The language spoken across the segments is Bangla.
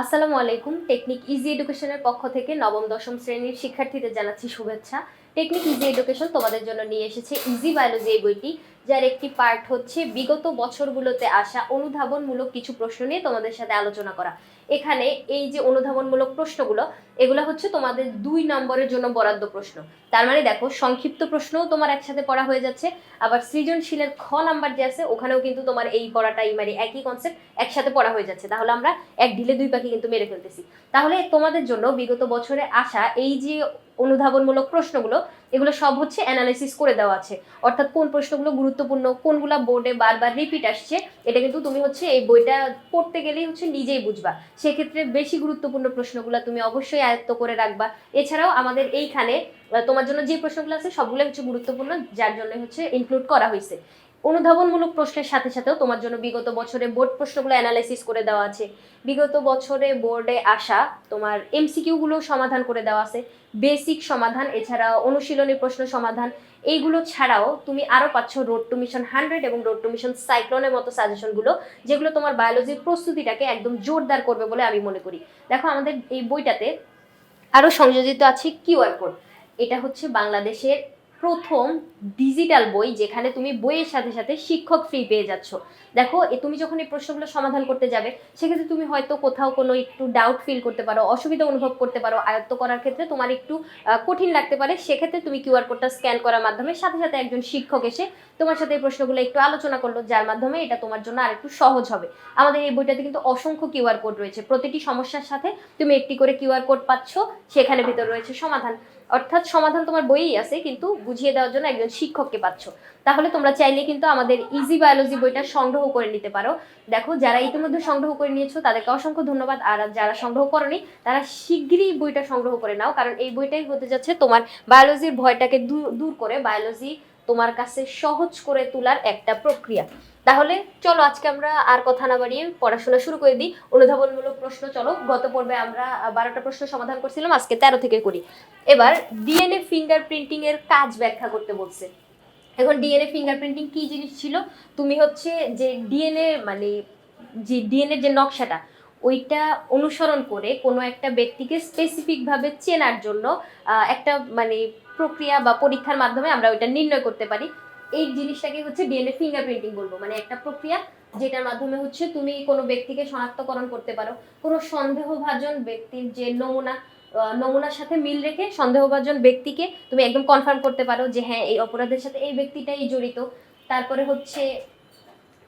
আসসালামু আলাইকুম। টেকনিক ইজি এডুকেশনের পক্ষ থেকে নবম, দশম শ্রেণির শিক্ষার্থীদের জানাচ্ছি শুভেচ্ছা। টেকনিক ইজি এডুকেশন তোমাদের জন্য নিয়ে এসেছে ইজি বায়োলজি এই বইটি, যার একটি পার্ট হচ্ছে বিগত বছরগুলোতে আসা অনুধাবনমূলক কিছু প্রশ্ন নিয়ে তোমাদের সাথে আলোচনা করা। এখানে এই যে অনুধাবনমূলক প্রশ্নগুলো এগুলো হচ্ছে তোমাদের দুই নম্বরের জন্য বরাদ্দ প্রশ্ন। তার মানে দেখো, সংক্ষিপ্ত প্রশ্নও তোমার একসাথে পড়া হয়ে যাচ্ছে, আবার সৃজনশীলের খ নাম্বার যে আছে, ওখানেও কিন্তু তোমার এই পড়াটাই মানে একই কনসেপ্ট একসাথে পড়া হয়ে যাচ্ছে। তাহলে আমরা এক ঢিলে দুই পাখি কিন্তু মেরে ফেলতেছি। তাহলে তোমাদের জন্য বিগত বছরে আসা এই যে অনুধাবনমূলক প্রশ্নগুলো, এগুলো সব হচ্ছে অ্যানালাইসিস করে দেওয়া আছে। অর্থাৎ কোন প্রশ্নগুলো গুরুত্বপূর্ণ, কোনগুলা বোর্ডে বারবার রিপিট আসছে, এটা কিন্তু তুমি হচ্ছে এই বইটা পড়তে গেলেই হচ্ছে নিজেই বুঝবা। সেক্ষেত্রে বেশি গুরুত্বপূর্ণ প্রশ্নগুলো তুমি অবশ্যই আয়ত্ত করে রাখবা। এছাড়াও আমাদের এইখানে তোমার জন্য যে প্রশ্নগুলো আছে সবগুলো হচ্ছে গুরুত্বপূর্ণ, যার জন্য হচ্ছে ইনক্লুড করা হয়েছে অনুধাবনমূলক প্রশ্নের সাথে সাথেও তোমার জন্য বিগত বছরে বোর্ড প্রশ্নগুলো অ্যানালাইসিস করে দেওয়া আছে। বিগত বছরে বোর্ডে আসা তোমার এমসিকিউ গুলো সমাধান করে দেওয়া আছে। বেসিক সমাধান এছাড়া অনুশীলনী প্রশ্ন সমাধান। এইগুলো ছাড়াও তুমি আরও পাচ্ছ রোড টু মিশন হান্ড্রেড এবং রোড টু মিশন সাইক্লোনের মতো সাজেশনগুলো যেগুলো তোমার বায়োলজির প্রস্তুতিটাকে একদম জোরদার করবে বলে আমি মনে করি। দেখো আমাদের এই বইটাতে আরও সংযোজিত আছে কিউআর কোড। এটা হচ্ছে বাংলাদেশের প্রথম ডিজিটাল বই যেখানে তুমি বইয়ের সাথে সাথে শিক্ষক ফ্রি পেয়ে যাচ্ছ। দেখো তুমি যখন এই প্রশ্নগুলো সমাধান করতে যাবে, সেক্ষেত্রে তুমি হয়তো কোথাও কোনো একটু ডাউট ফিল করতে পারো, অসুবিধা অনুভব করতে পারো। আয়ত্ত করার ক্ষেত্রে তোমার একটু কঠিন লাগতে পারে। সেক্ষেত্রে তুমি কিউআর কোডটা স্ক্যান করার মাধ্যমে সাথে সাথে একজন শিক্ষক এসে তোমার সাথে এই প্রশ্নগুলো একটু আলোচনা করল, যার মাধ্যমে এটা তোমার জন্য আরেকটু সহজ হবে। আমাদের এই বইটাতে কিন্তু অসংখ্য কিউআর কোড রয়েছে। প্রতিটি সমস্যার সাথে তুমি একটি করে কিউআর কোড পাচ্ছ, সেখানে ভিতর রয়েছে সমাধান। অর্থাৎ সমাধান তোমার বইই আছে, কিন্তু বুঝিয়ে দেওয়ার জন্য একজন শিক্ষককে পাচ্ছ। তাহলে তোমরা চাইলে কিন্তু আমাদের ইজি বায়োলজি বইটা সংগ্রহ করে নিতে পারো। দেখো, যারা ইতিমধ্যে সংগ্রহ করে নিয়েছো, তাদেরকে অসংখ্য ধন্যবাদ। আর যারা সংগ্রহ করনি, তারা শিগগিরই বইটা সংগ্রহ করে নাও, কারণ এই বইটাই হতে যাচ্ছে তোমার বায়োলজির ভয়টাকে দূর করে। বায়োলজি তোমার কাছে সহজ করে তোলার একটা প্রক্রিয়া। তাহলে চলো আজকে আমরা আর কথা না বাড়িয়ে পড়াশোনা শুরু করে দিই। অনুধাবনমূলক প্রশ্ন, চলো। গত পর্বে আমরা বারোটা প্রশ্ন সমাধান করছিলাম, আজকে তেরো থেকে করি এবার ডিএনএ ফিঙ্গারপ্রিন্টিং এর কাজ ব্যাখ্যা করতে বলছে। এখন ডিএনএ ফিঙ্গারপ্রিন্টিং কি জিনিস ছিল? তুমি হচ্ছে যে ডিএনএ মানে যে ডিএনএ যে নকশাটা, ওইটা অনুসরণ করে কোনো একটা ব্যক্তিকে স্পেসিফিকভাবে চেনার জন্য একটা মানে প্রক্রিয়া বা পরীক্ষার মাধ্যমে আমরা ওইটা নির্ণয় করতে পারি। এই জিনিসটাকে হচ্ছে ডিএনএ ফিঙ্গারপ্রিন্টিং বলব। মানে একটা প্রক্রিয়া যেটার মাধ্যমে হচ্ছে তুমি কোনো ব্যক্তিকে শনাক্তকরণ করতে পারো। কোনো সন্দেহভাজন ব্যক্তির যে নমুনা নমুনার সাথে মিল রেখে সন্দেহভাজন ব্যক্তিকে তুমি একদম কনফার্ম করতে পারো যে হ্যাঁ এই অপরাধের সাথে এই ব্যক্তিটাই জড়িত। তারপরে হচ্ছে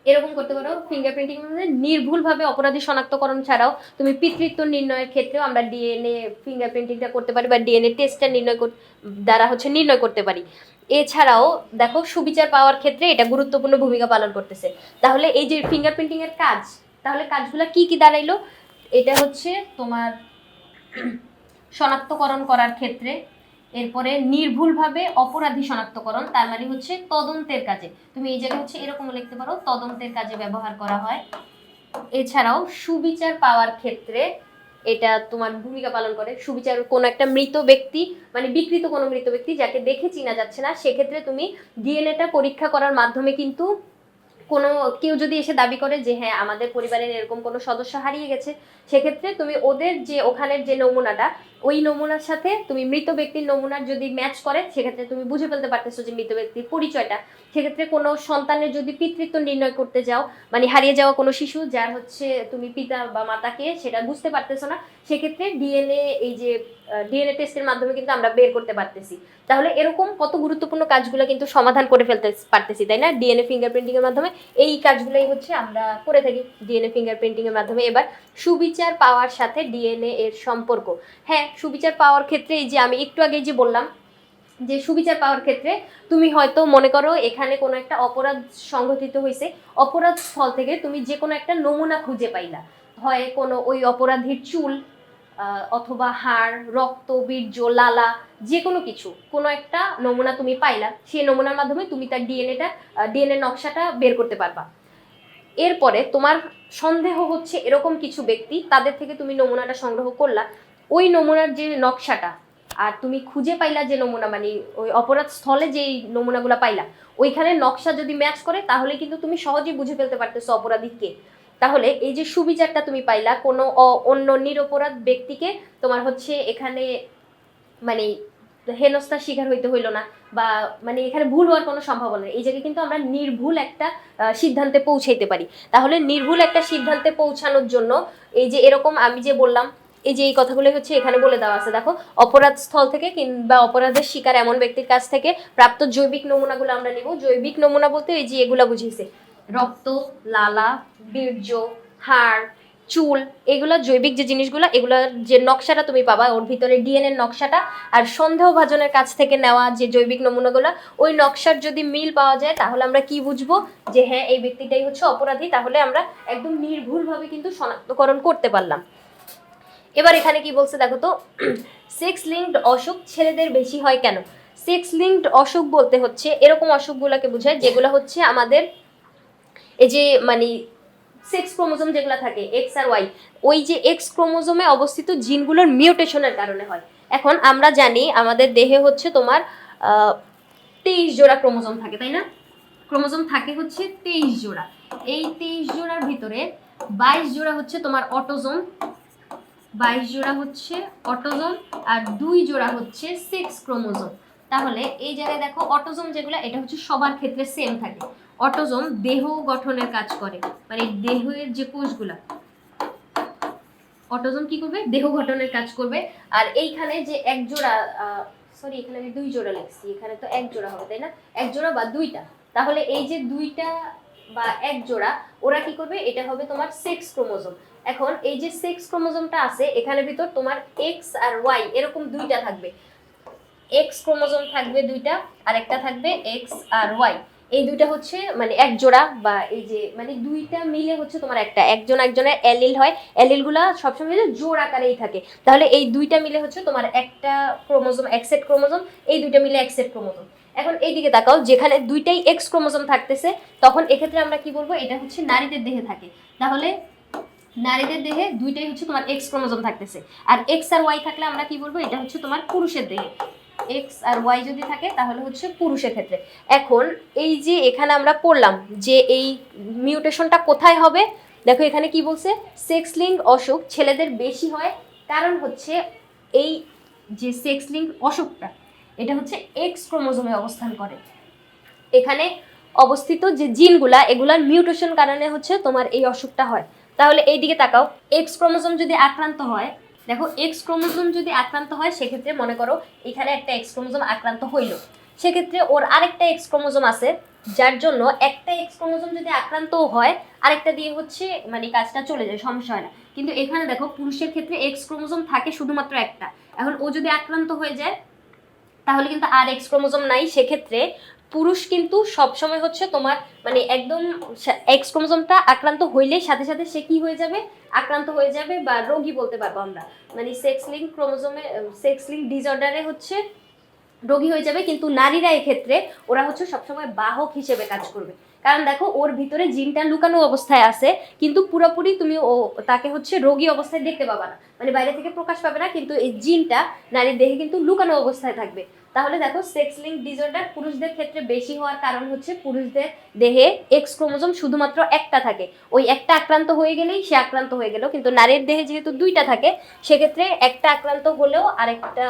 এরকম করতে পারো ফিঙ্গারপ্রিন্টিং মানে নির্ভুলভাবে অপরাধী শনাক্তকরণ ছাড়াও তুমি পিতৃত্ব নির্ণয়ের ক্ষেত্রেও আমরা ডিএনএ ফিঙ্গারপ্রিন্টিংটা করতে পারি বা ডিএনএ টেস্টটা নির্ণয় দ্বারা হচ্ছে নির্ণয় করতে পারি। এছাড়াও দেখো সুবিচার পাওয়ার ক্ষেত্রে এটা গুরুত্বপূর্ণ ভূমিকা পালন করতেছে। তাহলে এই যে ফিঙ্গারপ্রিন্টিং এর কাজ, তাহলে কাজগুলো কি কি দাঁড়াইলো? এটা হচ্ছে তোমার শনাক্তকরণ করার ক্ষেত্রে, এরপরে নির্ভুলভাবে অপরাধী শনাক্তকরণ, তার মানে হচ্ছে তদন্তের কাজে। তুমি এই জায়গায় হচ্ছে এরকম লিখতে পারো, তদন্তের কাজে ব্যবহার করা হয়। এছাড়াও সুবিচার পাওয়ার ক্ষেত্রে এটা তোমার ভূমিকা পালন করে। সুবিচার কোনো একটা মৃত ব্যক্তি মানে বিকৃত কোনো মৃত ব্যক্তি যাকে দেখে চিনা যাচ্ছে না, সেক্ষেত্রে তুমি ডিএনএটা পরীক্ষা করার মাধ্যমে কিন্তু কোনো, কেউ যদি এসে দাবি করে যে হ্যাঁ আমাদের পরিবারের এরকম কোনো সদস্য হারিয়ে গেছে, সেক্ষেত্রে তুমি ওদের যে, ওখানের যে নমুনাটা ওই নমুনার সাথে তুমি মৃত ব্যক্তির নমুনার যদি ম্যাচ করে, সেক্ষেত্রে তুমি বুঝে ফেলতে পারতেছো যে মৃত ব্যক্তির পরিচয়টা। সেক্ষেত্রে কোনো সন্তানের যদি পিতৃত্ব নির্ণয় করতে যাও মানে হারিয়ে যাওয়া কোনো শিশু যার হচ্ছে তুমি পিতা বা মাতাকে সেটা বুঝতে পারতেছো না, সেক্ষেত্রে ডিএনএ এই যে ডিএনএ টেস্টের মাধ্যমে কিন্তু আমরা বের করতে পারতেছি। তাহলে এরকম কত গুরুত্বপূর্ণ কাজগুলো কিন্তু সমাধান করে ফেলতে পারতেছি, তাই না? ডিএনএ ফিঙ্গারপ্রিন্টিং এর মাধ্যমে এই কাজগুলোই হচ্ছে আমরা করে থাকি। ডিএনএ ফিঙ্গারপ্রিন্টিং এর মাধ্যমে। এবার সুবিচার পাওয়ার সাথে ডিএনএ এর সম্পর্ক। হ্যাঁ সুবিচার পাওয়ার ক্ষেত্রে, এই যে আমি একটু আগে যে বললাম, যে সুবিচার পাওয়ার ক্ষেত্রে তুমি হয়তো মনে করো এখানে কোনো একটা অপরাধ সংঘটিত হয়েছে, অপরাধ স্থল থেকে তুমি যে কোনো একটা নমুনা খুঁজে পাইলা। হয় কোনো ওই অপরাধীর চুল অথবা হাড়, রক্ত, বীর্য, লালা, যে কোনো কিছু, কোনো একটা নমুনা তুমি পাইলা, সেই নমুনার মাধ্যমে তুমি তার ডিএনএটা ডিএনএ নকশাটা বের করতে পারবা। এরপরে তোমার সন্দেহ হচ্ছে এরকম কিছু ব্যক্তি, তাদের থেকে তুমি নমুনাটা সংগ্রহ করলা ওই নমুনার যে নকশাটা, আর তুমি খুঁজে পাইলা যে নমুনা মানে ওই অপরাধ স্থলে যেই নমুনাগুলো পাইলা, ওইখানে নকশা যদি ম্যাচ করে, তাহলে কিন্তু তুমি সহজেই বুঝে ফেলতে পারতেছো অপরাধী কে তাহলে এই যে সুবিচারটা তুমি পাইলা, কোনো অন্য নিরপরাধ ব্যক্তিকে তোমার হচ্ছে এখানে মানে হেনস্থার শিকার হইতে হইল না, বা মানে এখানে ভুল হওয়ার কোনো সম্ভাবনা নেই। এই জায়গায় কিন্তু আমরা নির্ভুল একটা সিদ্ধান্তে পৌঁছাইতে পারি। তাহলে নির্ভুল একটা সিদ্ধান্তে পৌঁছানোর জন্য এই যে এরকম আমি যে বললাম এই যে এই কথাগুলো হচ্ছে এখানে বলে দেওয়া আছে। দেখো, অপরাধ স্থল থেকে কিংবা অপরাধের শিকার এমন ব্যক্তির কাছ থেকে প্রাপ্ত জৈবিক নমুনাগুলো আমরা নিব। জৈবিক নমুনা বলতে এই যে এগুলা বুঝিয়েছে। রক্ত, লালা, বীর্য, হাড়, চুল, এগুলো জৈবিক যে জিনিসগুলো, এগুলোর যে নকশাটা তুমি পাবা, ওর ভিতরে ডিএনএর নকশাটা, আর সন্দেহভাজনের কাছ থেকে নেওয়া যে জৈবিক নমুনাগুলো, ওই নকশার যদি মিল পাওয়া যায়, তাহলে আমরা কি বুঝব? যে হ্যাঁ এই ব্যক্তিটাই হচ্ছে অপরাধী, তাহলে আমরা একদম নির্ভুলভাবে কিন্তু শনাক্তকরণ করতে পারলাম। এবার এখানে কি বলছে দেখো তো সেক্স লিঙ্কড অসুখ ছেলেদের বেশি হয় কেন? সেক্স লিঙ্কড অসুখ বলতে হচ্ছে, এরকম অসুখগুলোকে বোঝায় যেগুলো হচ্ছে আমাদের এই যে মানে সেক্স ক্রোমোজোম যেগুলো থাকে এক্স আর ওয়াই ওই যে এক্স ক্রোমোজোমে অবস্থিত জিনগুলোর মিউটেশনের কারণে হয়। এখন আমরা জানি আমাদের দেহে হচ্ছে তোমার তেইশ জোড়া ক্রোমোজোম থাকে, তাই না? ক্রোমোজোম থাকে হচ্ছে তেইশ জোড়া। এই তেইশ জোড়ার ভিতরে বাইশ জোড়া হচ্ছে তোমার অটোজোম বাইশ জোড়া হচ্ছে অটোজোম আর দুই জোড়া হচ্ছে সেক্স ক্রোমোজোম। তাহলে এই জায়গায় দেখো অটোজোম যেগুলো, এটা হচ্ছে সবার ক্ষেত্রে সেম থাকে। অটোজোম দেহ গঠনের কাজ করে মানে দেহের যে কোষগুলা, অটোজোম কি করবে? দেহ গঠনের কাজ করবে। আর এইখানে যে এক জোড়া সরি এখানে আমি দুই জোড়া লিখছি, এখানে তো এক জোড়া হবে, তাই না? এক জোড়া বা দুইটা। তাহলে এই যে দুইটা বা এক জোড়া, ওরা কি করবে? এটা হবে তোমার সেক্স ক্রোমোজোম। এখন এই যে সেক্স ক্রোমোজোমটা আছে এখানে ভিতর তোমার এক্স আর ওয়াই এরকম দুইটা থাকবে। এক্স ক্রোমোজোম থাকবে দুইটা আর একটা থাকবে এক্স আর ওয়াই এই দুইটা হচ্ছে মানে এক জোড়া বা এই যে মানে দুইটা মিলে হচ্ছে তোমার একটা। একজন একজনের অ্যালিল হয়, অ্যালিলগুলা সবসময় জোড় আকারেই থাকে। তাহলে এই দুইটা মিলে হচ্ছে তোমার একটা ক্রোমোজোম একসেট ক্রোমোজোম, এই দুইটা মিলে একসেট ক্রোমোজোম। এখন এইদিকে তাকাও, যেখানে দুইটাই এক্স ক্রোমোজোম থাকতেছে, তখন এক্ষেত্রে আমরা কি বলব? এটা হচ্ছে নারীদের দেহে থাকে। তাহলে নারীদের দেহে দুইটাই হচ্ছে তোমার এক্স ক্রোমোজোম থাকতেছে। আর এক্স আর ওয়াই থাকলে আমরা কি বলব? এটা হচ্ছে তোমার পুরুষের দেহে। এক্স আর ওয়াই যদি থাকে, তাহলে হচ্ছে পুরুষের ক্ষেত্রে। এখন এই যে এখানে আমরা পড়লাম যে এই মিউটেশনটা কোথায় হবে, দেখো এখানে কি বলছে? সেক্স লিঙ্ক অসুখ ছেলেদের বেশি হয়, কারণ হচ্ছে এই যে সেক্স লিঙ্ক অসুখটা, এটা হচ্ছে এক্স ক্রোমোজোমে অবস্থান করে। এখানে অবস্থিত যে জিনগুলা, এগুলার মিউটেশন কারণে হচ্ছে তোমার এই অসুখটা হয়। তাহলে এই দিকে তাকাও। এক্স ক্রোমোজোম যদি আক্রান্ত হয়, দেখো এক্স ক্রোমোজোম যদি আক্রান্ত হয়, সেক্ষেত্রে মনে করো এখানে একটা এক্স ক্রোমোজোম আক্রান্ত হইল। সেক্ষেত্রে ওর আরেকটা এক্স ক্রোমোজোম আছে, যার জন্য একটা এক্স ক্রোমোজোম যদি আক্রান্তও হয়, আরেকটা দিয়ে হচ্ছে মানে কাজটা চলে যায়, সমস্যা হয় না। কিন্তু এখানে দেখো পুরুষের ক্ষেত্রে এক্স ক্রোমোজোম থাকে শুধুমাত্র একটা। এখন ও যদি আক্রান্ত হয়ে যায়, তাহলে কিন্তু আর এক্স ক্রোমোজোম নাই। সেক্ষেত্রে পুরুষ কিন্তু সবসময় হচ্ছে তোমার মানে একদম এক্স ক্রোমোজোমটা আক্রান্ত হইলে সাথে সাথে সে কি হয়ে যাবে? আক্রান্ত হয়ে যাবে বা রোগী বলতে পারব আমরা। মানে সেক্স লিঙ্ক ক্রোমোজোমে সেক্স লিঙ্ক ডিসঅর্ডারে হচ্ছে রোগী হয়ে যাবে, কিন্তু নারীরা এক্ষেত্রে ওরা হচ্ছে সবসময় বাহক হিসেবে কাজ করবে। কারণ দেখো, ওর ভিতরে জিনটা লুকানো অবস্থায় আছে, কিন্তু পুরোপুরি তুমি ও, তাকে হচ্ছে রোগী অবস্থায় দেখতে পাবে না। মানে বাইরে থেকে প্রকাশ পাবে না, কিন্তু এই জিনটা নারীর দেহে কিন্তু লুকানো অবস্থায় থাকবে। তাহলে দেখো সেক্স লিঙ্ক ডিসঅর্ডার পুরুষদের ক্ষেত্রে বেশি হওয়ার কারণ হচ্ছে পুরুষদের দেহে এক্স ক্রোমোজোম শুধুমাত্র একটা থাকে। ওই একটা আক্রান্ত হয়ে গেলেই সে আক্রান্ত হয়ে গেল। কিন্তু নারীর দেহে যেহেতু দুইটা থাকে, সেক্ষেত্রে একটা আক্রান্ত হলেও আরেকটা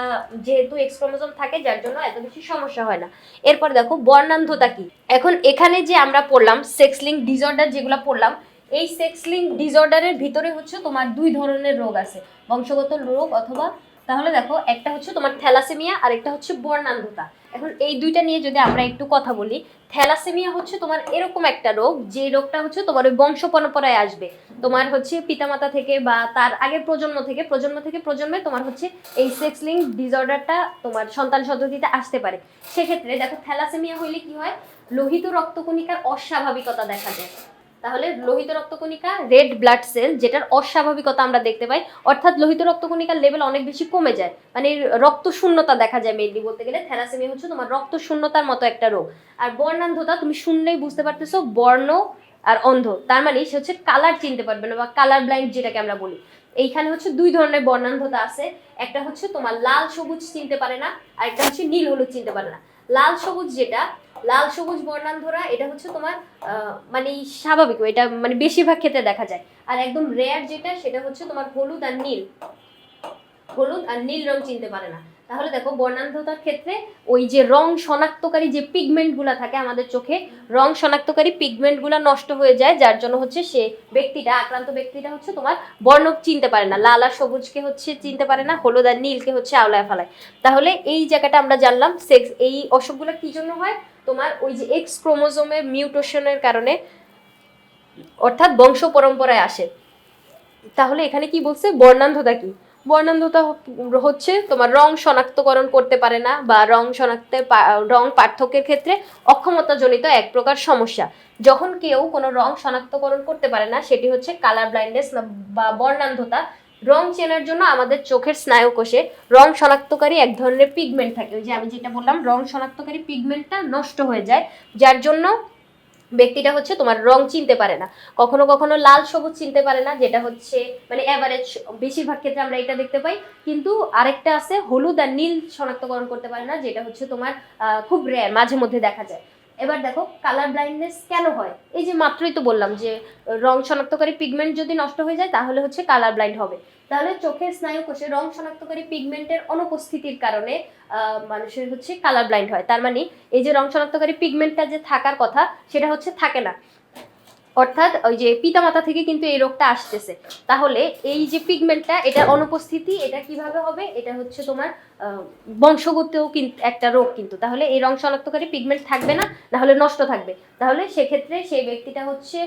যেহেতু এক্স ক্রোমোজোম থাকে, যার জন্য এত বেশি সমস্যা হয় না। এরপর দেখো বর্ণান্ধতা কি? এখন এখানে যে আমরা পড়লাম সেক্স লিঙ্ক ডিসঅর্ডার যেগুলো পড়লাম, এই সেক্স লিঙ্ক ডিসঅর্ডারের ভিতরে হচ্ছে তোমার দুই ধরনের রোগ আছে। বংশগত রোগ অথবা তাহলে দেখো, একটা হচ্ছে তোমার থ্যালাসেমিয়া আর একটা হচ্ছে বর্ণান্ধতা। এখন এই দুইটা নিয়ে যদি আমরা একটু কথা বলি, থ্যালাসেমিয়া হচ্ছে তোমার এরকম একটা রোগ, যে রোগটা হচ্ছে তোমার ওই বংশ পরম্পরায় আসবে। তোমার হচ্ছে পিতামাতা থেকে বা তার আগের প্রজন্ম থেকে প্রজন্ম থেকে প্রজন্মে তোমার হচ্ছে এই সেক্স লিঙ্ক ডিসঅর্ডারটা তোমার সন্তান সন্ততিতে আসতে পারে। সেক্ষেত্রে দেখো, থ্যালাসেমিয়া হইলে কি হয়? লোহিত রক্তকণিকার অস্বাভাবিকতা দেখা যায়। তাহলে লোহিত রক্তকণিকা রেড ব্লাড সেল যেটার অস্বাভাবিকতা আমরা দেখতে পাই, অর্থাৎ লোহিত রক্তকণিকার লেভেল অনেক বেশি কমে যায়। মানে রক্ত শূন্যতা দেখা যায় মেনলি বলতে গেলে। থ্যালাসেমিয়া হচ্ছে তোমার রক্ত শূন্যতার মতো একটা রোগ। আর বর্ণান্ধতা, তুমি শুনলেই বুঝতে পারতেছো, বর্ণ আর অন্ধ। তার মানে সে হচ্ছে কালার চিনতে পারবে না বা কালার ব্লাইন্ড যেটাকে আমরা বলি। এইখানে হচ্ছে দুই ধরনের বর্ণান্ধতা আছে। একটা হচ্ছে তোমার লাল সবুজ চিনতে পারে না, আর একটা হচ্ছে নীল হলুদ চিনতে পারে না। লাল সবুজ যেটা লাল, সবুজ, বর্ণান্ধরা, এটা হচ্ছে তোমার মানে স্বাভাবিক, এটা মানে বেশিরভাগ ক্ষেত্রে দেখা যায়। আর একদম রেয়ার যেটা, সেটা হচ্ছে তোমার হলুদ আর নীল। হলুদ আর নীল রং চিনতে পারে না। তাহলে দেখো, বর্ণান্ধতার ক্ষেত্রে ওই যে রং শনাক্তকারী যে পিগমেন্টগুলো থাকে আমাদের চোখে, রং শনাক্তকারী পিগমেন্টগুলো নষ্ট হয়ে যায়, যার জন্য হচ্ছে সে ব্যক্তিটা, আক্রান্ত ব্যক্তিটা হচ্ছে তোমার বর্ণ চিনতে পারে না। লাল আর সবুজকে হচ্ছে চিনতে পারে না, হলুদ আর নীলকে হচ্ছে আওলায় ফেলায়। তাহলে এই জায়গাটা আমরা জানলাম সেক্স এই অসুখগুলো কি জন্য হয়? তোমার ওই যে এক্স ক্রোমোজোমের মিউটেশনের কারণে অর্থাৎ বংশ পরম্পরায় আসে। তাহলে এখানে কি বলছে? বর্ণান্ধতা কি? বর্ণান্ধতা হচ্ছে তোমার রং শনাক্তকরণ করতে পারে না বা রং শনাক্তের রং পার্থক্যের ক্ষেত্রে অক্ষমতাজনিত এক প্রকার সমস্যা। যখন কেউ কোনো রং শনাক্তকরণ করতে পারে না, সেটি হচ্ছে কালার ব্লাইন্ডনেস বা বর্ণান্ধতা। রং চেনার জন্য আমাদের চোখের স্নায়ুকোষে রং শনাক্তকারী এক ধরনের পিগমেন্ট থাকে। ওই যে আমি যেটা বললাম, রং শনাক্তকারী পিগমেন্টটা নষ্ট হয়ে যায়, যার জন্য ব্যক্তিটা হচ্ছে তোমার রং চিনতে পারে না। কখনো কখনো লাল সবুজ চিনতে পারে না, যেটা হচ্ছে মানে অ্যাভারেজ বেশিরভাগ ক্ষেত্রে আমরা এটা দেখতে পাই। কিন্তু আরেকটা আছে, হলুদ আর নীল শনাক্তকরণ করতে পারে না, যেটা হচ্ছে তোমার খুব রেয়ার মাঝে মধ্যে দেখা যায়। এবার দেখো কালার ব্লাইন্ডনেস কেন হয়? এই যে মাত্রই তো বললাম যে, রং শনাক্তকারী পিগমেন্ট যদি নষ্ট হয়ে যায়, তাহলে হচ্ছে কালার ব্লাইন্ড হবে। তাহলে চোখের স্নায়ু কোষে রং শনাক্তকারী পিগমেন্টের অনুপস্থিতির কারণে মানুষের হচ্ছে কালার ব্লাইন্ড হয়। তার মানে এই যে রং শনাক্তকারী পিগমেন্টটা যে থাকার কথা, সেটা হচ্ছে থাকে না। অর্থাৎ ওই যে পিতামাতা থেকে কিন্তু এই রোগটা আসতেছে। তাহলে এই যে পিগমেন্টটা এটার অনুপস্থিতি, এটা কীভাবে হবে? এটা হচ্ছে তোমার বংশগতও কিন্তু একটা রোগ কিন্তু। তাহলে এই রং শনাক্তকারী পিগমেন্ট থাকবে না, নাহলে নষ্ট থাকবে। তাহলে সেক্ষেত্রে সেই ব্যক্তিটা হচ্ছে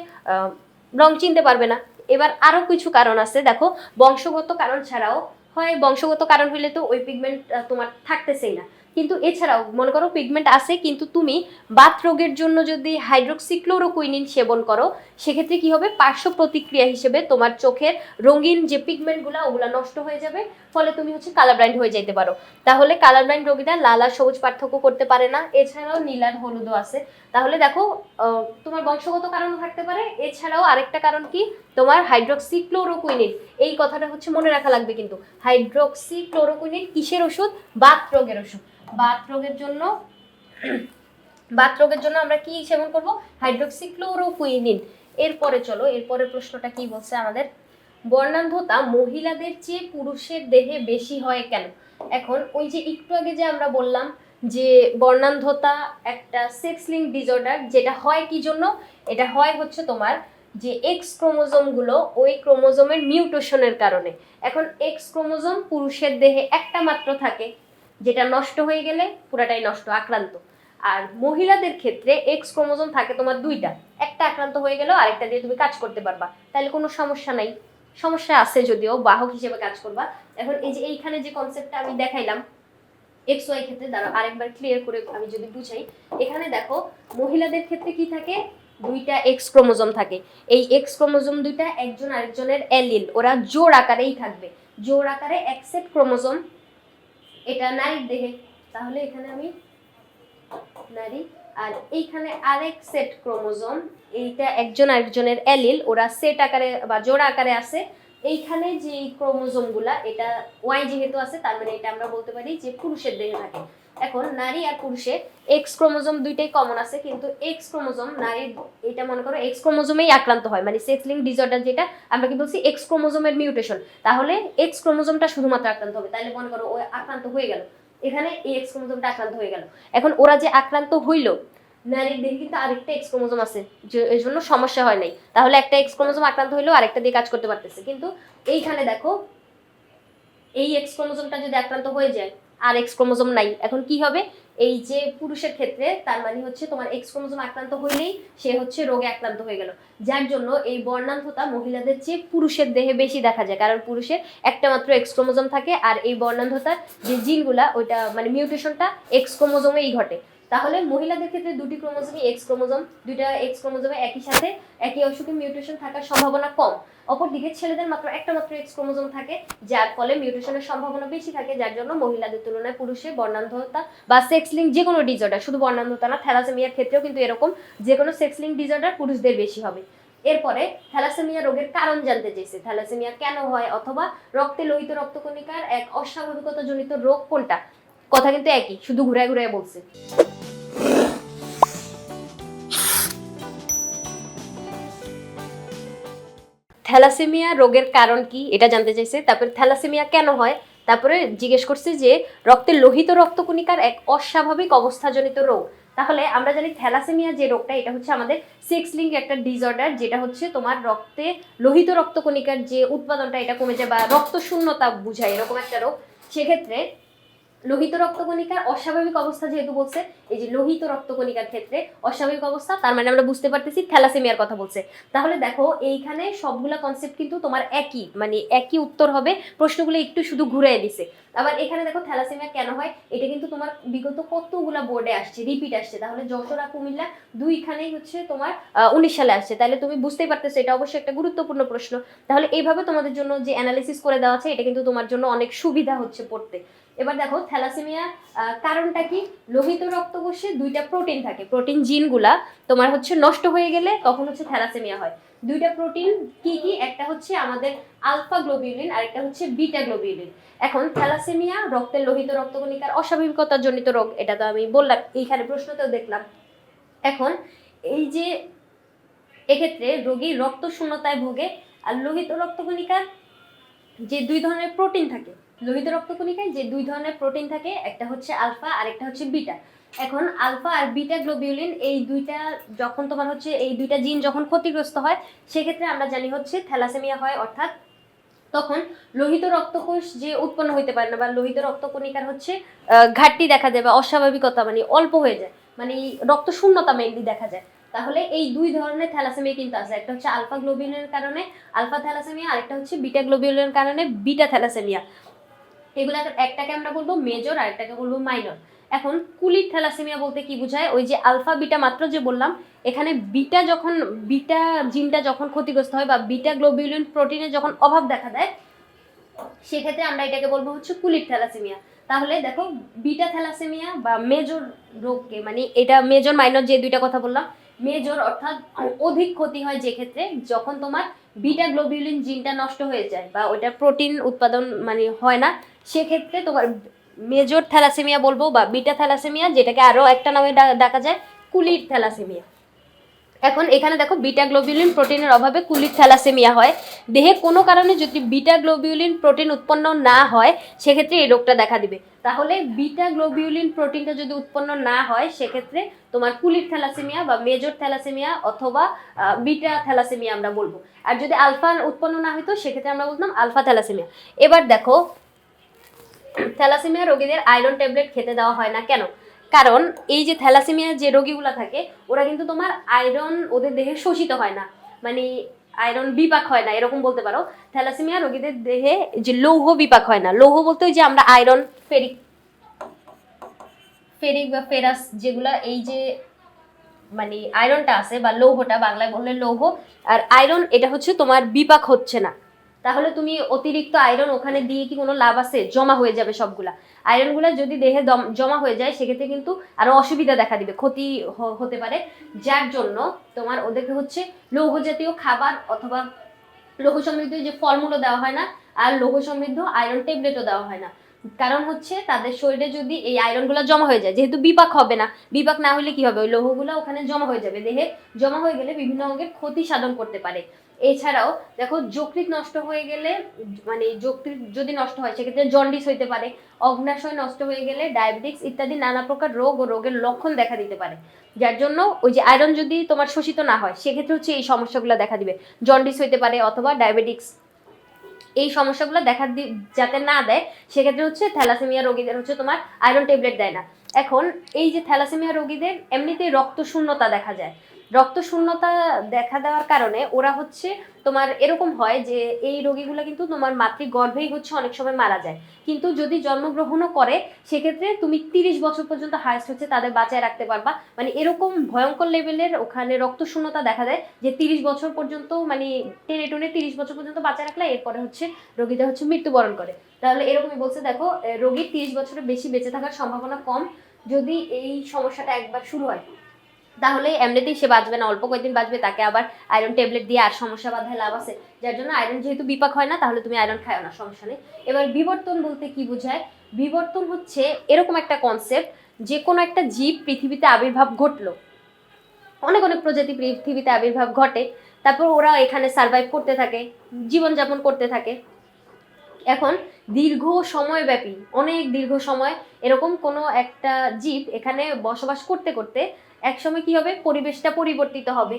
রং চিনতে পারবে না। এবার আরও কিছু কারণ আছে। দেখো, বংশগত কারণ ছাড়াও হয়, বংশগত কারণ হইলে তো ওই পিগমেন্ট তোমার থাকতেছেই না। কিন্তু এছাড়াও, মনে করো পিগমেন্ট আছে, কিন্তু তুমি বাত রোগের জন্য যদি হাইড্রোক্সিক্লোরোকুইনিন সেবন করো, সেক্ষেত্রে কি হবে? পার্শ্ব প্রতিক্রিয়া হিসেবে তোমার চোখের রঙিন যে পিগমেন্টগুলো ওগুলো নষ্ট হয়ে যাবে। ফলে তুমি হচ্ছে কালার ব্লাইন্ড হয়ে যেতে পারো। তাহলে কালার ব্লাইন্ড রোগীরা লাল আর সবুজ পার্থক্য করতে পারে না। এছাড়াও নীল আর হলুদও আছে। তাহলে দেখো তোমার বংশগত কারণ থাকতে পারে। এছাড়াও আরেকটা কারণ কি? তোমার হাইড্রোক্সিক্লোরোকুইনিন এই কথাটা হচ্ছে মনে রাখা লাগবে কিন্তু। হাইড্রোক্সিক্লোরোকুইনিন কিসের ওষুধ? বাত রোগের ওষুধ। বাত রোগের জন্য, বাত রোগের জন্য আমরা কি সেবন করব? হাইড্রোক্সিক্লোরোকুইনিন এরপরে চলো, এরপরে প্রশ্নটা কি বলছে আমাদের? বর্ণান্ধতা মহিলাদের চেয়ে পুরুষের দেহে বেশি হয় কেন? এখন ওই যে একটু আগে যে আমরা বললাম যে বর্ণান্ধতা একটা সেক্স লিঙ্ক ডিসঅর্ডার যেটা হয় কি জন্য? এটা হয় হচ্ছে তোমার যে এক্স ক্রোমোজোমগুলো ওই ক্রোমোজোমের মিউটেশনের কারণে। এখন এক্স ক্রোমোজোম পুরুষের দেহে একটা মাত্র থাকে, যেটা নষ্ট হয়ে গেলে পুরাটাই নষ্ট, আক্রান্ত। আর মহিলাদের ক্ষেত্রে এক্স ক্রোমোজোম থাকে তোমার দুইটা। একটা আক্রান্ত হয়ে গেলেও আরেকটা দিয়ে তুমি কাজ করতে পারবা। তাহলে কোনো সমস্যা নাই। সমস্যা আছে যদিও, বাহক হিসেবে কাজ করবা। এখন এই যে এইখানে যে কনসেপ্টটা আমি দেখাইলাম এক্স ওয়াই ক্ষেত্রে, দাঁড়াও, আরেকবার ক্লিয়ার করে আমি যদি বুঝাই। এখানে দেখো, মহিলাদের ক্ষেত্রে কি থাকে? দুইটা এক্স ক্রোমোজোম থাকে। এই এক্স ক্রোমোজোম দুইটা একজন আরেকজনের অ্যালিল ওরা জোড় আকারেই থাকবে। জোড় আকারে এক সেট ক্রোমোজোম এটা নারীর দেহে। তাহলে এখানে আমি নারী। আর এইখানে আরেক সেট ক্রোমোজোম এইটা একজন আরেকজনের অ্যালিল ওরা সেট আকারে বা জোড়া আকারে আছে। এইখানে যে ক্রোমোজোমগুলা, এটা ওয়াই যেহেতু আছে, তার মানে এটা আমরা বলতে পারি যে পুরুষের দেহে থাকে। এখন নারী আর পুরুষে এক্স ক্রোমোজোম দুইটাই কমন আছে, কিন্তু এক্স ক্রোমোজোম নারীর, এটা মনে করো এক্স ক্রোমোজোমেই আক্রান্ত হয় মানে সেক্স লিঙ্ক ডিসঅর্ডার যেটা, আমরা কি বলছি এক্স ক্রোমোজোমের মিউটেশন তাহলে এক্স ক্রোমোজোমটা শুধুমাত্র আক্রান্ত হবে। তাহলে মনে করো ও আক্রান্ত হয়ে গেল। এখানে এই এক্স ক্রোমোজোমটা আক্রান্ত হয়ে গেল। এখন ওরা যে আক্রান্ত হইল নারীর দেহে কিন্তু আরেকটা এক্স ক্রোমোজোম আছে এর জন্য সমস্যা হয় নাই। তাহলে একটা এক্স ক্রোমোজোম আক্রান্ত হইল আরেকটা দিয়ে কাজ করতে পারতেছে। কিন্তু এইখানে দেখো, এই এক্স ক্রোমোজোমটা যদি আক্রান্ত হয়ে যায়, আর এক্স ক্রোমোজোম নাই, এখন কি হবে? এই যে পুরুষের ক্ষেত্রে, তার মানে হচ্ছে তোমার এক্স ক্রোমোজোম আক্রান্ত হইলেই সে হচ্ছে রোগে আক্রান্ত হয়ে গেল। যার জন্য এই বর্ণান্ধতা মহিলাদের চেয়ে পুরুষের দেহে বেশি দেখা যায়। কারণ পুরুষের একটা মাত্র এক্স ক্রোমোজোম থাকে, আর এই বর্ণান্ধতার যে জিনগুলা, ওইটা মানে মিউটেশনটা এক্স ক্রোমোজোমেই ঘটে। তাহলে মহিলাদের ক্ষেত্রে দুটি ক্রোমোজোমই এক্স ক্রোমোজোম, দুইটা এক্স ক্রোমোজোমে একই সাথে একই অসুখে মিউটেশন থাকার সম্ভাবনা কম। অপরদিকে ছেলেদের মাত্র একটা মাত্র এক্স ক্রোমোজোম থাকে, যার ফলে মিউটেশনের সম্ভাবনা বেশি থাকে, যার জন্য মহিলাদের তুলনায় পুরুষে বর্ণান্ধতা বা সেক্স লিঙ্ক যে কোনো ডিসঅর্ডার শুধু বর্ণান্ধতা না থ্যালাসেমিয়ার ক্ষেত্রেও কিন্তু এরকম যে কোনো সেক্স লিঙ্ক ডিসঅর্ডার পুরুষদের বেশি হবে। এরপরে থ্যালাসেমিয়া রোগের কারণ জানতে চেয়েছে থ্যালাসেমিয়া কেন হয়? অথবা রক্তে লোহিত রক্তকণিকার এক অস্বাভাবিকতা জনিত রোগ কোনটা? কথা কিন্তু একই, শুধু ঘুরায় ঘুরায় বলছে। থ্যালাসেমিয়া রোগের কারণ কি, এটা জানতে চাইছে। তারপরে থ্যালাসেমিয়া কেন হয়? তারপরে জিজ্ঞেস করছে যে রক্তের লোহিত রক্তকণিকার এক অস্বাভাবিক অবস্থাজনিত রোগ। তাহলে আমরা জানি থ্যালাসেমিয়া যে রোগটা, এটা হচ্ছে আমাদের সেক্স লিঙ্ক একটা ডিসঅর্ডার যেটা হচ্ছে তোমার রক্তে লোহিত রক্তকণিকার যে উৎপাদনটা, এটা কমে যায় বা রক্ত শূন্যতা বুঝায়, এরকম একটা রোগ। সেক্ষেত্রে লোহিত রক্তকণিকার অস্বাভাবিক অবস্থা যেহেতু বলছে, এই যে লোহিত রক্তকণিকার ক্ষেত্রে অস্বাভাবিক অবস্থা, তার মানে আমরা বুঝতে পারতেছি থ্যালাসেমিয়ার কথা বলছে। তাহলে দেখো, এইখানে সবগুলা কনসেপ্ট কিন্তু তোমার একই মানে একই উত্তর হবে, প্রশ্নগুলো একটু শুধু ঘুরে দিছে। আবার এখানে দেখো থ্যালাসেমিয়া কেন হয়, এটা কিন্তু তোমার বিগত কতগুলা বোর্ডে আসছে রিপিট আসছে। তাহলে যশোরা, কুমিল্লা দুইখানেই হচ্ছে তোমার উনিশ সালে আসছে। তাহলে তুমি বুঝতেই পারতেছো, এটা অবশ্যই একটা গুরুত্বপূর্ণ প্রশ্ন। তাহলে এইভাবে তোমাদের জন্য যে অ্যানালিসিস করে দেওয়া আছে, এটা কিন্তু তোমার জন্য অনেক সুবিধা হচ্ছে পড়তে। এবার দেখো থ্যালাসেমিয়া কারণটা কি? লোহিত রক্তকোষে দুইটা প্রোটিন থাকে। প্রোটিন জিনগুলা তোমার হচ্ছে নষ্ট হয়ে গেলে তখন হচ্ছে থ্যালাসেমিয়া হয়। দুইটা প্রোটিন কি কি? একটা হচ্ছে আমাদের আলফা গ্লোবিউলিন আর একটা হচ্ছে বিটা গ্লোবিউলিন। এখন থ্যালাসেমিয়া রক্তের লোহিত রক্তকণিকার অস্বাভাবিকতা জনিত রোগ, এটা তো আমি বললাম, এইখানে প্রশ্নতেও দেখলাম। এখন এই যে এক্ষেত্রে রোগী রক্ত শূন্যতায় ভোগে আর লোহিত রক্তকণিকার যে দুই ধরনের প্রোটিন থাকে লোহিত রক্তকণিকায় যে দুই ধরনের প্রোটিন থাকে, একটা হচ্ছে আলফা আর একটা হচ্ছে বিটা। এখন আলফা আর বিটা গ্লোবিউলিন এই দুইটা যখন তোমার হচ্ছে, এই দুইটা জিন যখন ক্ষতিগ্রস্ত হয়, সেক্ষেত্রে আমরা জানি হচ্ছে থ্যালাসেমিয়া হয়, অর্থাৎ তখন লোহিত রক্তকোষ যে উৎপন্ন হইতে পারে না, বা লোহিত রক্তকণিকার হচ্ছে ঘাটতি দেখা যায়, বা অস্বাভাবিকতা মানে অল্প হয়ে যায় মানে রক্ত শূন্যতা মেনলি দেখা যায়। তাহলে এই দুই ধরনের থ্যালাসেমিয়া কিন্তু আছে, একটা হচ্ছে আলফা গ্লোবিউলিনের কারণে আলফা থ্যালাসেমিয়া, আরেকটা হচ্ছে বিটা গ্লোবিউলিনের কারণে বিটা থ্যালাসেমিয়া। এগুলো একটাকে আমরা বলব মেজর আর একটাকে বলব মাইনর এখন কুলির থ্যালাসেমিয়া বলতে কি বোঝায়? ওই যে আলফা, বিটা মাত্র যে বললাম, এখানে বিটা যখন, বিটা জিনটা যখন ক্ষতিগ্রস্ত হয় বা বিটা গ্লোবিউলিন প্রোটিনের যখন অভাব দেখা দেয়, সেক্ষেত্রে আমরা এটাকে বলব হচ্ছে কুলির থ্যালাসেমিয়া। তাহলে দেখো, বিটা থ্যালাসেমিয়া বা মেজর রোগকে মানে এটা মেজর মাইনর যে দুইটা কথা বললাম মেজর অর্থাৎ অধিক ক্ষতি হয় যে ক্ষেত্রে যখন তোমার বিটা গ্লোবিউলিন জিনটা নষ্ট হয়ে যায় বা ওইটা প্রোটিন উৎপাদন মানে হয় না সেক্ষেত্রে তোমার মেজর থ্যালাসেমিয়া বলব বা বিটা থ্যালাসেমিয়া যেটাকে আরও একটা নামে ডাকা যায়, কুলির থ্যালাসেমিয়া এখন এখানে দেখো বিটা গ্লোবিউলিন প্রোটিনের অভাবে কুলির থ্যালাসেমিয়া হয়। দেহে কোনো কারণে যদি বিটা গ্লোবিউলিন প্রোটিন উৎপন্ন না হয়, সেক্ষেত্রে এই রোগটা দেখা দিবে। তাহলে বিটা গ্লোবিউলিন প্রোটিনটা যদি উৎপন্ন না হয়, সেক্ষেত্রে তোমার কুলির থ্যালাসেমিয়া বা মেজর থ্যালাসেমিয়া অথবা বিটা থ্যালাসেমিয়া আমরা বলব। আর যদি আলফা উৎপন্ন না হতো সেক্ষেত্রে আমরা বলতাম আলফা থ্যালাসেমিয়া এবার দেখো থ্যালাসেমিয়া রোগীদের আয়রন ট্যাবলেট খেতে দেওয়া হয় না। কেন? কারণ এই যে থ্যালাসেমিয়া যে রোগীগুলো থাকে, ওরা কিন্তু তোমার আয়রন ওদের দেহে শোষিত হয় না। মানে আয়রন বিপাক হয় না, এরকম বলতে পারো। থ্যালাসেমিয়া রোগীদের দেহে যে লৌহ বিপাক হয় না। লৌহ বলতে ওই যে আমরা আয়রন ফেরিক ফেরিক বা ফেরাস যেগুলা, এই যে মানে আয়রনটা আছে বা লৌহটা, বাংলায় বললে লৌহ। আর আয়রন, এটা হচ্ছে তোমার বিপাক হচ্ছে না। তাহলে তুমি অতিরিক্ত আয়রন ওখানে দিয়ে কি কোনো লাভ আছে? জমা হয়ে যাবে সবগুলা। আয়রনগুলো যদি দেহে জমা হয়ে যায়, সেক্ষেত্রে কিন্তু আরও অসুবিধা দেখা দিবে, ক্ষতি হতে পারে। যার জন্য তোমার ওদেরকে হচ্ছে লৌহ জাতীয় খাবার অথবা লৌহ সমৃদ্ধ যে ফলমূলও দেওয়া হয় না, আর লৌহ সমৃদ্ধ আয়রন ট্যাবলেটও দেওয়া হয় না। কারণ হচ্ছে তাদের শরীরে যদি এই আয়রনগুলো জমা হয়ে যায়, যেহেতু বিপাক হবে না, বিপাক না হলে কি হবে? ওই লৌহগুলো ওখানে জমা হয়ে যাবে। দেহে জমা হয়ে গেলে বিভিন্ন অঙ্গের ক্ষতি সাধন করতে পারে। এছাড়াও, দেখো, যকৃৎ নষ্ট হয়ে গেলে মানে যকৃৎ যদি নষ্ট হয়, সেক্ষেত্রে জন্ডিস হইতে পারে, অগ্নাশয় নষ্ট হয়ে গেলে ডায়াবেটিক্স ইত্যাদি নানা প্রকার রোগ ও রোগের লক্ষণ দেখা দিতে পারে। যার জন্য ওই যে আয়রন যদি তোমার শোষিত না হয়, সেক্ষেত্রে হচ্ছে এই সমস্যাগুলো দেখা দিবে। জন্ডিস হইতে পারে অথবা ডায়াবেটিক্স এই সমস্যাগুলো দেখা দি- যাতে না দেয়, সেক্ষেত্রে হচ্ছে থ্যালাসেমিয়া রোগীদের হচ্ছে তোমার আয়রন ট্যাবলেট দেয় না। এখন, এই যে থ্যালাসেমিয়া রোগীদের, এমনিতেই রক্ত শূন্যতা দেখা যায়। রক্ত শূন্যতা দেখা দেওয়ার কারণে ওরা হচ্ছে তোমার এরকম হয় যে এই রোগীগুলো কিন্তু তোমার মাতৃগর্ভেই হচ্ছে অনেক সময় মারা যায়। কিন্তু যদি জন্মগ্রহণও করে, সেক্ষেত্রে তুমি তিরিশ বছর পর্যন্ত হায়েস্ট হচ্ছে তাদের বাঁচায় রাখতে পারবা। মানে এরকম ভয়ঙ্কর লেভেলের ওখানে রক্ত শূন্যতা দেখা দেয় যে তিরিশ বছর পর্যন্ত মানে টেনে টুনে তিরিশ বছর পর্যন্ত বাঁচায় রাখলে এরপরে হচ্ছে রোগীটা হচ্ছে মৃত্যুবরণ করে। তাহলে এরকমই বলছে, দেখো রোগীর তিরিশ বছরের বেশি বেঁচে থাকার সম্ভাবনা কম যদি এই সমস্যাটা একবার শুরু হয়। তাহলে এমনিতেই সে বাঁচবে না, অল্প কয়েকদিন বাঁচবে, তাকে আবার আয়রন ট্যাবলেট দিয়ে আর সমস্যা বাধায় লাভ আছে। যার জন্য আয়রন যেহেতু বিপাক হয় না, তাহলে তুমি আয়রন খাও না, সমস্যা নেই। এবার বিবর্তন বলতে কি বোঝায়? বিবর্তন হচ্ছে এরকম একটা কনসেপ্ট যে কোনো একটা জীব পৃথিবীতে আবির্ভাব ঘটলো। অনেক অনেক প্রজাতি পৃথিবীতে আবির্ভাব ঘটে, তারপর ওরা এখানে সার্ভাইভ করতে থাকে, জীবনযাপন করতে থাকে। এখন দীর্ঘ সময়ব্যাপী, অনেক দীর্ঘ সময় এরকম কোনো একটা জীব এখানে বসবাস করতে করতে একসময় কি হবে? পরিবেশটা পরিবর্তিত হবে।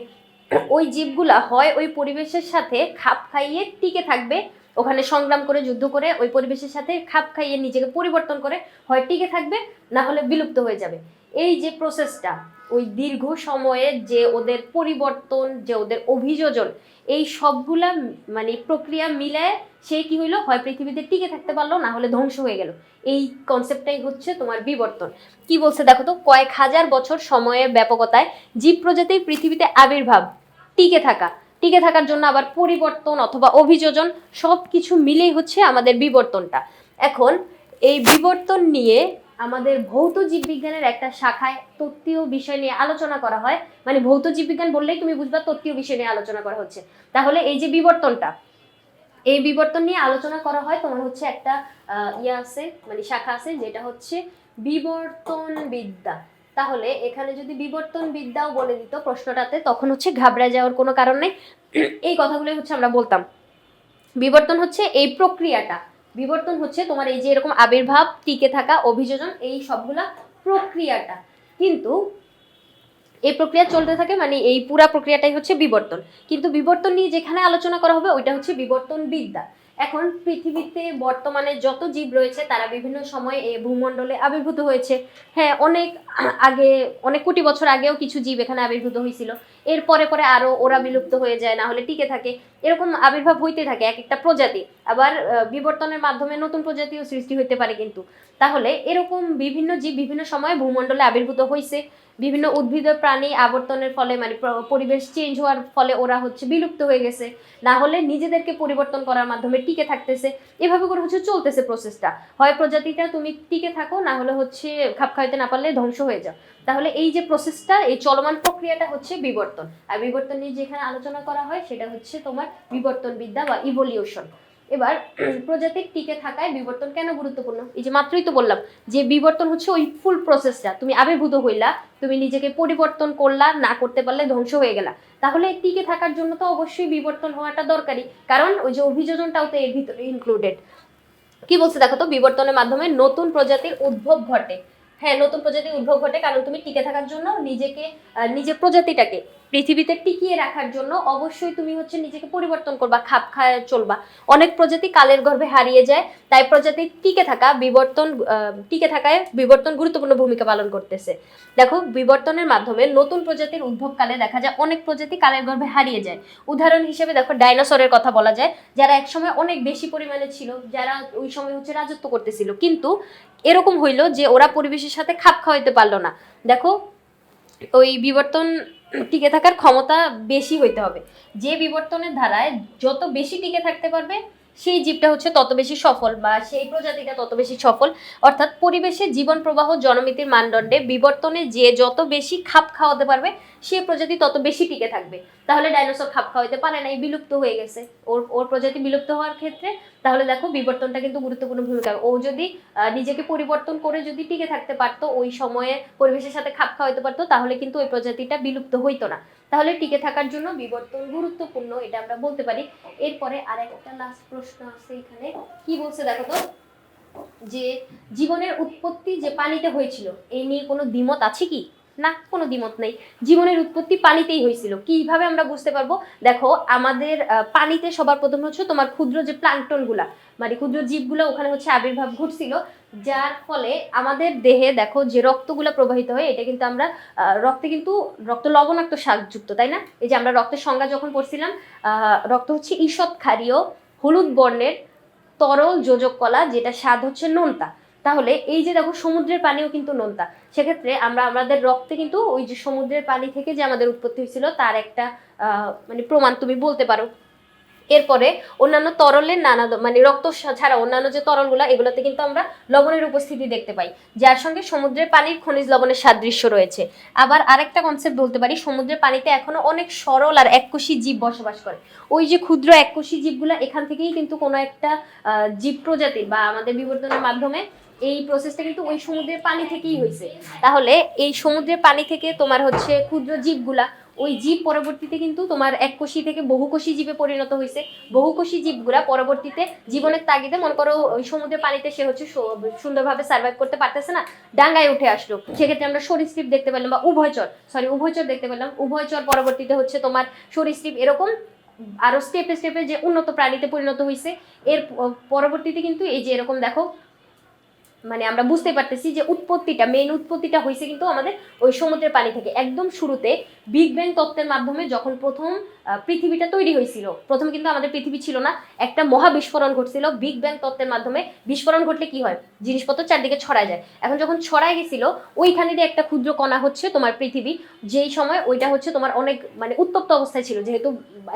ওই জীবগুলা হয় ওই পরিবেশের সাথে খাপ খাইয়ে টিকে থাকবে। ওখানে সংগ্রাম করে, যুদ্ধ করে ওই পরিবেশের সাথে খাপ খাইয়ে নিজেকে পরিবর্তন করে হয়, টিকে থাকবে, না হলে বিলুপ্ত হয়ে যাবে। এই যে প্রসেসটা ওই দীর্ঘ সময়ে যে ওদের পরিবর্তন, যে ওদের অভিযোজন, এই সবগুলা মানে প্রক্রিয়া মিলায় সে কি হইল? হয় পৃথিবীতে টিকে থাকতে পারল, না হলে ধ্বংস হয়ে গেল। এই কনসেপ্টটাই হচ্ছে তোমার বিবর্তন। কি বলছে দেখো তো? কয়েক হাজার বছর সময়ের ব্যাপকতায় জীব প্রজাতির পৃথিবীতে আবির্ভাব, টিকে থাকা। টিকে থাকার জন্য আবার পরিবর্তন অথবা অভিযোজন সব কিছু মিলেই হচ্ছে আমাদের বিবর্তনটা। এখন এই বিবর্তন নিয়ে আমাদের ভৌত জীববিজ্ঞানের একটা শাখায় তত্ত্বীয় বিষয় নিয়ে আলোচনা করা হয়। মানে ভৌত জীববিজ্ঞান বললেই তুমি বুঝবা তত্ত্বীয় বিষয় নিয়ে আলোচনা করা হচ্ছে। তাহলে এই যে বিবর্তনটা, এই বিবর্তন নিয়ে আলোচনা করা হয় তোমার হচ্ছে একটা ইয়ে আছে মানে শাখা আছে যেটা হচ্ছে বিবর্তন বিদ্যা তাহলে এখানে যদি বিবর্তন বিদ্যাও বলে দিত প্রশ্নটাতে, তখন হচ্ছে ঘাবড়া যাওয়ার কোনো কারণ নেই। এই কথাগুলোই হচ্ছে আমরা বলতাম। বিবর্তন হচ্ছে এই প্রক্রিয়াটা। বিবর্তন হচ্ছে তোমার এই যে এরকম আবির্ভাব, টিকে থাকা, অভিযোজন, এই সবগুলা প্রক্রিয়াটা। কিন্তু এই প্রক্রিয়া চলতে থাকে মানে এই পুরা প্রক্রিয়াটাই হচ্ছে বিবর্তন। কিন্তু বিবর্তন নিয়ে যেখানে আলোচনা করা হবে, ওইটা হচ্ছে বিবর্তন বিদ্যা এখন পৃথিবীতে বর্তমানে যত জীব রয়েছে, তারা বিভিন্ন সময়ে এই ভূমণ্ডলে আবির্ভূত হয়েছে। হ্যাঁ অনেক আগে, অনেক কোটি বছর আগেও কিছু জীব এখানে আবির্ভূত হয়েছিল। এর পরে পরে আরও ওরা বিলুপ্ত হয়ে যায়, না হলে টিকে থাকে। এরকম আবির্ভাব হইতে থাকে এক একটা প্রজাতি। আবার বিবর্তনের মাধ্যমে নতুন প্রজাতিও সৃষ্টি হইতে পারে কিন্তু। তাহলে এরকম বিভিন্ন জীব বিভিন্ন সময়ে ভূমণ্ডলে আবির্ভূত হয়েছে বিভিন্ন উদ্ভিদ প্রাণী আবর্তনের ফলে মানে পরিবেশ চেঞ্জ হওয়ার ফলে ওরা হচ্ছে বিলুপ্ত হয়ে গেছে। না হলে নিজেদেরকে পরিবর্তন করার মাধ্যমে টিকে থাকতেছে। এভাবে করে হচ্ছে চলতেছে প্রসেসটা হয় প্রজাতিটা তুমি টিকে থাকো, না হলে হচ্ছে খাপ খাইতে না পারলে ধ্বংস হয়ে যাও। তাহলে এই যে প্রসেসটা এই চলমান প্রক্রিয়াটা হচ্ছে বিবর্তন। আর বিবর্তন নিয়ে যেখানে আলোচনা করা হয়, সেটা হচ্ছে তোমার বিবর্তন বিদ্যা বা ইভলিউশন এবার প্রজাতির টিকে থাকায় বিবর্তন কেন গুরুত্বপূর্ণ? এই যে মাত্রই তো বললাম যে বিবর্তন হচ্ছে ওই ফুল প্রসেসটা তুমি আবির্ভূত হইলা, তুমি নিজেকে পরিবর্তন করলা, না করতে পারলে ধ্বংস হয়ে গেলা। তাহলে টিকে থাকার জন্য তো অবশ্যই বিবর্তন হওয়াটা দরকারি কারণ ওই যে অভিযোজনটাও তো এর ভিতরে ইনক্লুডেড কি বলছে দেখো তো? বিবর্তনের মাধ্যমে নতুন প্রজাতির উদ্ভব ঘটে। হ্যাঁ নতুন প্রজাতির উদ্ভব ঘটে, কারণ তুমি টিকে থাকার জন্য নিজেকে নিজের প্রজাতিটাকে পৃথিবীতে টিকিয়ে রাখার জন্য অবশ্যই তুমি হচ্ছে নিজেকে পরিবর্তন করবা, খাপ খায় চলবা। অনেক প্রজাতি কালের গর্ভে হারিয়ে যায়, তাই প্রজাতি টিকে থাকা বিবর্তন টিকে থাকায় বিবর্তন গুরুত্বপূর্ণ ভূমিকা পালন করতেছে। দেখো, বিবর্তনের মাধ্যমে নতুন প্রজাতির উদ্ভবকালে দেখা যায় অনেক প্রজাতি কালের গর্ভে হারিয়ে যায়। উদাহরণ হিসেবে দেখো, ডাইনোসরের কথা বলা যায়, যারা একসময় অনেক বেশি পরিমাণে ছিল, যারা ওই সময় হচ্ছে রাজত্ব করতেছিল। কিন্তু এরকম হইল যে ওরা পরিবেশের সাথে খাপ খাওয়াইতে পারল না। দেখো, ওই বিবর্তন টিকে থাকার ক্ষমতা বেশি হইতে হবে। যে বিবর্তনের ধারায় যত বেশি টিকে থাকতে পারবে, সেই জীবটা হচ্ছে তত বেশি সফল বা সেই প্রজাতিটা তত বেশি সফল। অর্থাৎ পরিবেশে জীবন প্রবাহ, জনমিতির মানদণ্ডে বিবর্তনে যে যত বেশি খাপ খাওয়াতে পারবে সেই প্রজাতি তত বেশি টিকে থাকবে। তাহলে ডাইনোসর খাপ খাওয়াতে পারে নাই বিলুপ্ত হয়ে গেছে। ওর ওর প্রজাতি বিলুপ্ত হওয়ার ক্ষেত্রে তাহলে দেখো বিবর্তনটা কিন্তু গুরুত্বপূর্ণ ভূমিকা। ও যদি নিজেকে পরিবর্তন করে যদি টিকে থাকতে পারতো, ওই সময়ে পরিবেশের সাথে খাপ খাওয়াতে পারতো, তাহলে কিন্তু ওই প্রজাতিটা বিলুপ্ত হইতো না। তাহলে টিকে থাকার জন্য বিবর্তন গুরুত্বপূর্ণ, এটা আমরা বলতে পারি। এরপরে আরেকটা লাস্ট প্রশ্ন আছে এখানে। কি বলছে দেখো তো? যে জীবনের উৎপত্তি যে পানিতে হয়েছিল এই নিয়ে কোনো দ্বিমত আছে কি? না, কোনো দ্বিমত নেই। জীবনের উৎপত্তি পানিতেই হয়েছিল। কীভাবে আমরা বুঝতে পারব? দেখো, আমাদের পানিতে সবার প্রথম হচ্ছে তোমার ক্ষুদ্র যে প্লাঙ্কটনগুলা মানে ক্ষুদ্র জীবগুলো ওখানে হচ্ছে আবির্ভাব ঘটছিল, যার ফলে আমাদের দেহে দেখো যে রক্তগুলো প্রবাহিত হয়, এটা কিন্তু আমরা রক্তে কিন্তু রক্ত লবণাক্ত শাকযুক্ত তাই না? এই যে আমরা রক্তের সংজ্ঞা যখন পড়ছিলাম রক্ত হচ্ছে ঈষৎ ক্ষারীয় হলুদ বর্ণের তরল যোজক কলা, যেটা স্বাদ হচ্ছে নোনতা। তাহলে এই যে দেখো সমুদ্রের পানিও কিন্তু নোনতা। সেক্ষেত্রে আমরা, আমাদের রক্তে কিন্তু ওই যে সমুদ্রের পানি থেকে যে আমাদের উৎপত্তি হয়েছিল, তার একটা মানে প্রমাণ তুমি বলতে পারো। এরপরে অন্যান্য তরলের নানা মানে রক্ত ছাড়া অন্যান্য যে তরলগুলো, এগুলোতে কিন্তু আমরা লবণের উপস্থিতি দেখতে পাই। যার সঙ্গে সমুদ্রের পানির খনিজ লবণের সাদৃশ্য রয়েছে। আবার আরেকটা কনসেপ্ট বলতে পারি, সমুদ্রের পানিতে এখনও অনেক সরল আর এককোষী জীব বসবাস করে। ওই যে ক্ষুদ্র এককোষী জীবগুলো, এখান থেকেই কিন্তু কোনো একটা জীব প্রজাতির বা আমাদের বিবর্তনের মাধ্যমে এই প্রসেসটা কিন্তু ওই সমুদ্রের পানি থেকেই হয়েছে তাহলে এই সমুদ্রের পানি থেকে তোমার হচ্ছে ক্ষুদ্র জীবগুলা ওই জীব পরবর্তীতে কিন্তু তোমার এককোষী থেকে বহুকোষী জীবে পরিণত হয়েছে। বহুকোষী জীবগুলা পরবর্তীতে জীবনের তাগিদে, মনে করো, ওই সমুদ্রের পানিতে সে হচ্ছে সুন্দরভাবে সার্ভাইভ করতে পারতেছে না, ডাঙ্গায় উঠে আসলো। সেক্ষেত্রে আমরা সরীসৃপ দেখতে পেলাম বা উভয়চর সরি উভয়চর দেখতে পেলাম। উভয়চর পরবর্তীতে হচ্ছে তোমার সরীসৃপ এরকম আরও স্টেপে স্টেপে যে উন্নত প্রাণীতে পরিণত হয়েছে। এর পরবর্তীতে কিন্তু এই যে এরকম দেখো মানে আমরা বুঝতে পারতেছি যে উৎপত্তিটা মেন উৎপত্তিটা হয়েছে কিন্তু আমাদের ওই সমুদ্রের পানি থেকে। একদম শুরুতে বিগ ব্যাং তত্ত্বের মাধ্যমে যখন প্রথম পৃথিবীটা তৈরি হয়েছিল। প্রথম কিন্তু আমাদের পৃথিবী ছিল না, একটা মহা বিস্ফোরণ ঘটছিল বিগ ব্যাং তত্ত্বের মাধ্যমে। বিস্ফোরণ ঘটলে কি হয়? জিনিসপত্র চারদিকে ছড়ায় যায়। এখন যখন ছড়ায় গেছিল, ওইখানে দিয়ে একটা ক্ষুদ্র কণা হচ্ছে তোমার পৃথিবী। যেই সময় ওইটা হচ্ছে তোমার অনেক মানে উত্তপ্ত অবস্থায় ছিল, যেহেতু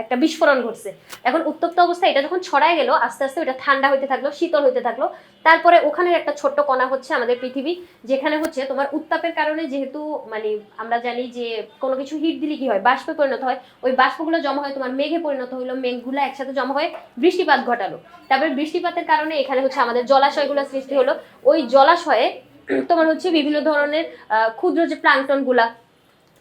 একটা বিস্ফোরণ ঘটছে। এখন উত্তপ্ত অবস্থায় এটা যখন ছড়ায় গেল, আস্তে আস্তে ওটা ঠান্ডা হইতে থাকল, শীতল হইতে থাকল। তারপরে ওখানের একটা ছোট্ট কণা হচ্ছে আমাদের পৃথিবী, যেখানে হচ্ছে তোমার উত্তাপের কারণে যেহেতু মানে আমরা জানি যে কোনো কিছু হিট দিলে কি হয়? বাষ্পে পরিণত হয়। ওই বাষ্পগুলো জমা হয় তোমার মেঘে পরিণত হলো মেঘগুলো একসাথে জমা হয়ে বৃষ্টিপাত ঘটালো। তারপরে বৃষ্টিপাতের কারণে এখানে হচ্ছে আমাদের জলাশয়গুলো সৃষ্টি হলো। ওই জলাশয়ে তোমার হচ্ছে বিভিন্ন ধরনের ক্ষুদ্র যে প্লাঙ্কটনগুলা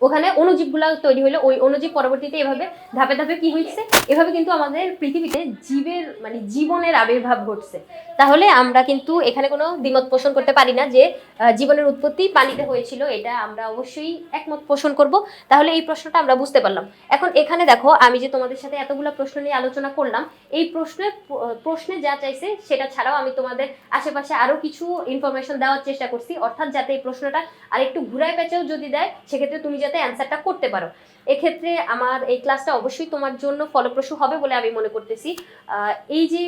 ওখানে অণুজীবগুলা তৈরি হলো। ওই অণুজীব পরবর্তীতে এভাবে ধাপে ধাপে কি হয়েছে? এভাবে কিন্তু আমাদের পৃথিবীতে জীবের মানে জীবনের আবির্ভাব ঘটছে। তাহলে আমরা কিন্তু এখানে কোনো দ্বিমত পোষণ করতে পারি না যে জীবনের উৎপত্তি পানিতে হয়েছিল। এটা আমরা অবশ্যই একমত পোষণ করব। তাহলে এই প্রশ্নটা আমরা বুঝতে পারলাম। এখন এখানে দেখো, আমি যে তোমাদের সাথে এতগুলো প্রশ্ন নিয়ে আলোচনা করলাম, এই প্রশ্নের প্রশ্নে যা চাইছে সেটা ছাড়াও আমি তোমাদের আশেপাশে আরও কিছু ইনফরমেশন দেওয়ার চেষ্টা করছি। অর্থাৎ যাতে এই প্রশ্নটা আর একটু ঘুরায় পেঁচেও যদি দেয়, সেক্ষেত্রে তুমি যাতে অ্যান্সারটা করতে পারো। এক্ষেত্রে আমার এই ক্লাসটা অবশ্যই তোমার জন্য ফলপ্রসূ হবে বলে আমি মনে করতেছি। এই যে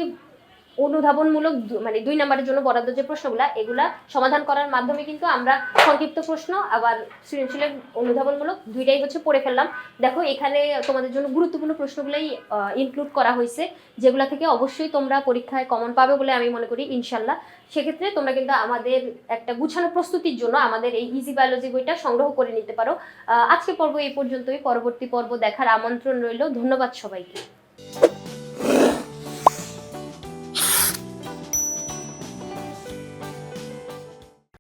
অনুধাবনমূলক মানে দুই নম্বরের জন্য বরাদ্দ যে প্রশ্নগুলো, এগুলা সমাধান করার মাধ্যমে কিন্তু আমরা সংক্ষিপ্ত প্রশ্ন, আবার সৃজনশীলের অনুধাবনমূলক দুইটাই হচ্ছে পড়ে ফেললাম। দেখো, এখানে তোমাদের জন্য গুরুত্বপূর্ণ প্রশ্নগুলাই ইনক্লুড করা হয়েছে, যেগুলা থেকে অবশ্যই তোমরা পরীক্ষায় কমন পাবে বলে আমি মনে করি ইনশাল্লাহ সেক্ষেত্রে তোমরা কিন্তু আমাদের একটা গুছানো প্রস্তুতির জন্য আমাদের এই ইজি বায়োলজি বইটা সংগ্রহ করে নিতে পারো। আজকে পর্ব এই পর্যন্তই, পরবর্তী পর্ব দেখার আমন্ত্রণ রইল। ধন্যবাদ সবাইকে।